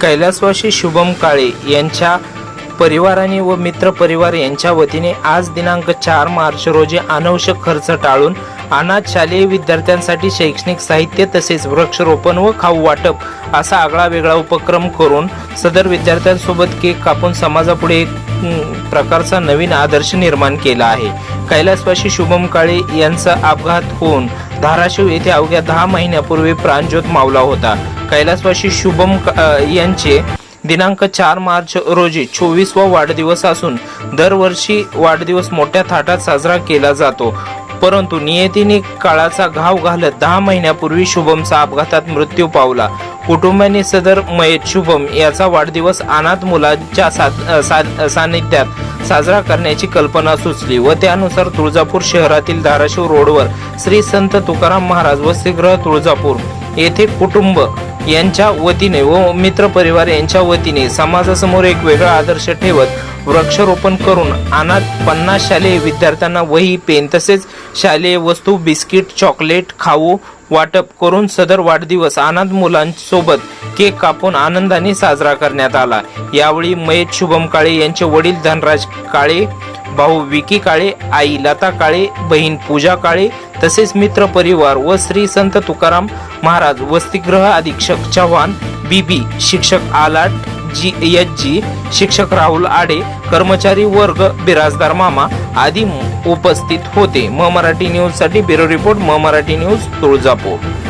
कैलासवासी शुभम काळे यांच्या परिवाराने व मित्र परिवार यांच्या वतीने आज दिनांक चार मार्च रोजी अनावश्यक खर्च टाळून अनाथ शालेय विद्यार्थ्यांसाठी शैक्षणिक साहित्य तसेच वृक्षरोपण व खाऊ वाटप असा आगळा वेगळा उपक्रम करून सदर विद्यार्थ्यांसोबत केक कापून समाजापुढे एक प्रकारचा नवीन आदर्श निर्माण केला आहे. कैलासवासी शुभम काळे यांचा अपघात होऊन धाराशिव येथे अवघ्या दहा महिन्यापूर्वी प्राणज्योत मावला होता. कैलासवासी शुभम यांचे दिनांक चार मार्च रोजी चोवीसवा वाढदिवस असून दरवर्षी वाढदिवस मोठ्या थाटात साजरा केला जातो. परंतु नियतीने काळाचा घाव घालत दहा महिन्यापूर्वी शुभमचा अपघातात मृत्यू पावला. कुटुंबाने सदर मयत शुभम याचा वाढदिवस अनाथ मुलांच्या सा- सा- सानिध्यात साजरा करण्याची कल्पना सुचली व त्यानुसार तुळजापूर शहरातील धाराशिव रोडवर श्री संत तुकाराम महाराज व श्रीग्रह तुळजापूर येथे कुटुंब यांच्या वतीने व मित्र परिवार यांच्या वतीने समाजासमोर एक वेगळा आदर्श ठेवत वृक्षारोपण करून अनाथ पन्नास शालेय विद्यार्थ्यांना वही पेन तसेच शालेय वस्तू बिस्किट चॉकलेट खाऊ वाटप करून सदर वाढदिवस अनाथ मुलांसोबत केक कापून आनंदाने साजरा करण्यात आला. यावेळी मयत शुभम काळे यांचे वडील धनराज काळे भाऊ विकी काळे आई लता काळे बहीण पूजा काळे तसेच मित्र परिवार व श्री संत तुकाराम महाराज वसतिगृह अधीक्षक चव्हाण बीबी शिक्षक आलाट जी एच जी शिक्षक राहुल आडे कर्मचारी वर्ग बिराजदार मामा आदी उपस्थित होते. म मराठी न्यूजसाठी ब्युरो रिपोर्ट म मराठी न्यूज तुळजापूर.